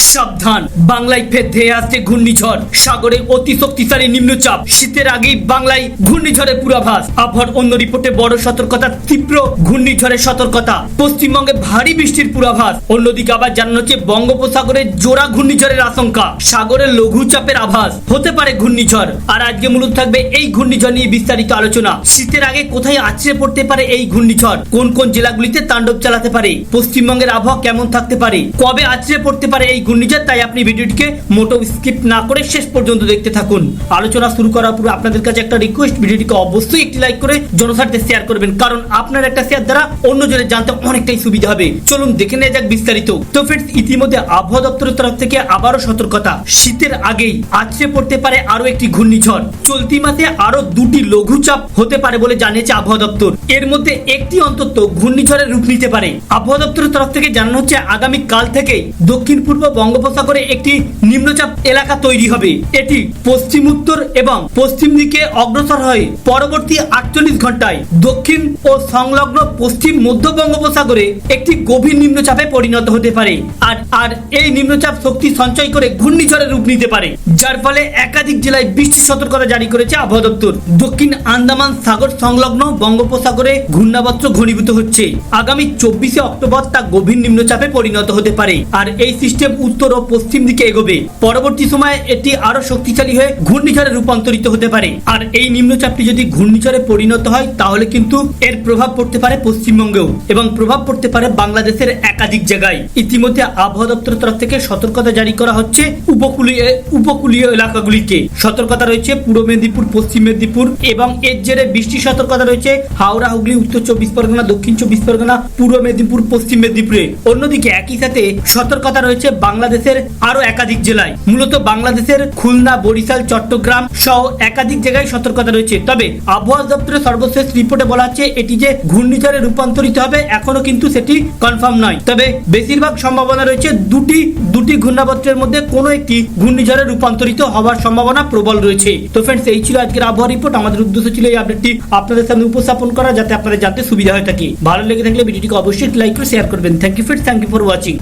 সাবধান। বাংলায় ফের ধেয়ে আসছে ঘূর্ণিঝড়। সাগরে অতি শক্তিশালী নিম্নচাপ। শীতের আগেই বাংলায় ঘূর্ণিঝড়ের পূর্বাভাস। আবহাওয়ার অন্য রিপোর্টে বড় সতর্কতা তীব্র ঘূর্ণিঝড়ের সতর্কতা। পশ্চিমবঙ্গে ভারী বৃষ্টির পূর্বাভাস। অন্যদিকে আবার জানানো হচ্ছে, বঙ্গোপসাগরে জোড়া ঘূর্ণিঝড়ের আশঙ্কা। সাগরে লঘুচাপের আভাস। হতে পারে ঘূর্ণিঝড়। আর আজকে মূলত থাকবে এই ঘূর্ণিঝড় নিয়ে বিস্তারিত আলোচনা। শীতের আগে কোথায় আছড়ে পড়তে পারে এই ঘূর্ণিঝড়? কোন কোন জেলাগুলিতে তাণ্ডব চালাতে পারে? পশ্চিমবঙ্গের আবহাওয়া কেমন থাকতে পারে? কবে আছড়ে পড়তে পারে এই ঘূর্ণিঝড়, তাই আপনি ভিডিওটিকে মোটো স্কিপ না করে শেষ পর্যন্ত দেখতে থাকুন। আলোচনা শুরু করার পূর্বে আপনাদের কাছে একটা রিকোয়েস্ট ভিডিওটিকে অবশ্যই একটি লাইক করে জনস্বার্থে শেয়ার করবেন, কারণ আপনার একটা শেয়ার দ্বারা অন্যজনের জানতে অনেকটাই সুবিধা হবে। চলুন দেখে নেওয়া যাক বিস্তারিত। তো ফ্রেন্ডস ইতিমধ্যে আবহাওয়া দপ্তরের তরফ থেকে আবারও সতর্কতা। শীতের আগেই আছড়ে পড়তে পারে আরও একটি ঘূর্ণিঝড়। চলতি মাসে আরও দুটি লঘুচাপ হতে পারে বলে জানিয়েছে আবহাওয়া দপ্তর। এর মধ্যে একটি অন্তত ঘূর্ণিঝড়ের রূপ নিতে পারে। আবহাওয়া দপ্তরের তরফ থেকে জানানো হচ্ছে আগামী কাল থেকে দক্ষিণ পূর্ব বঙ্গোপসাগরে একটি নিম্নচাপ এলাকা তৈরি হবে। এটি পশ্চিম উত্তর এবং পশ্চিম দিকে অগ্রসর হয়ে। পরবর্তী আটচল্লিশ ঘন্টায় দক্ষিণ ও সংলগ্ন পশ্চিম মধ্য বঙ্গোপসাগরে একটি গভীর নিম্নচাপে পরিণত হতে পারে আর আর এই নিম্নচাপ শক্তি সঞ্চয় করে ঘূর্ণিঝড়ের রূপ নিতে পারে, যার ফলে একাধিক জেলায় বৃষ্টির সতর্কতা জারি করেছে আবহাওয়া দপ্তর। দক্ষিণ আন্দামান সাগর সংলগ্ন বঙ্গোপসাগরে ঘূর্ণাবর্ত ঘনীভূত হচ্ছে। আগামী চব্বিশে অক্টোবর তা গভীর নিম্নচাপে পরিণত হতে পারে। আর এই সিস্টেম উত্তর ও পশ্চিম দিকে এগোবে। পরবর্তী সময়ে এটি আরও শক্তিশালী হয়ে ঘূর্ণিঝড়ে রূপান্তরিত হতে পারে। আর এই নিম্নচাপটি যদি ঘূর্ণিঝড়ে পরিণত হয়, তাহলে কিন্তু এর প্রভাব পড়তে পারে পশ্চিমবঙ্গেও এবং প্রভাব পড়তে পারে বাংলাদেশের একাধিক জায়গায়। ইতিমধ্যে আবহাওয়া দপ্তরের তরফ থেকে সতর্কতা জারি করা হচ্ছে উপকূলীয় উপকূলীয় এলাকাগুলিকে। সতর্কতা রয়েছে পূর্ব মেদিনীপুর, পশ্চিম মেদিনীপুর এবং এর জেরে বৃষ্টির সতর্কতা রয়েছে হাওড়া, হুগলি, উত্তর চব্বিশ পরগনা, দক্ষিণ চব্বিশ পরগনা, পূর্ব মেদিনীপুর, পশ্চিম মেদিনীপুরে। অন্যদিকে একই সাথে সতর্কতা রয়েছে বাংলাদেশের আরও একাধিক জেলায়। মূলত বাংলাদেশের খুলনা, বরিশাল, চট্টগ্রাম সহ একাধিক জায়গায় সতর্কতা রয়েছে। তবে আবহাওয়া দপ্তরের সর্বশেষ রিপোর্টে বলা হচ্ছে এটি যে ঘূর্ণিঝড়ে রূপান্তরিত হবে এখনও কিন্তু সেটি কনফার্ম নয়। তবে বেশিরভাগ সম্ভাবনা রয়েছে, দুটি দুটি ঘূর্ণাবর্তের মধ্যে কোনো একটি ঘূর্ণিঝড়ে রূপান্তরিত হওয়ার সম্ভাবনা প্রবল রয়েছে। তো ফ্রেন্ডস এই ছিল আজকের আবহাওয়া রিপোর্ট আমাদের উদ্দেশ্য ছিল এই আপডেটটি আপনাদের সামনে উপস্থাপন করা, যাতে আপনাদের জানতে সুবিধা হয়ে থাকে। ভালো লেগে থাকলে ভিডিওটিকে অবশ্যই লাইক করে শেয়ার করবেন। Thank you friends thank you for watching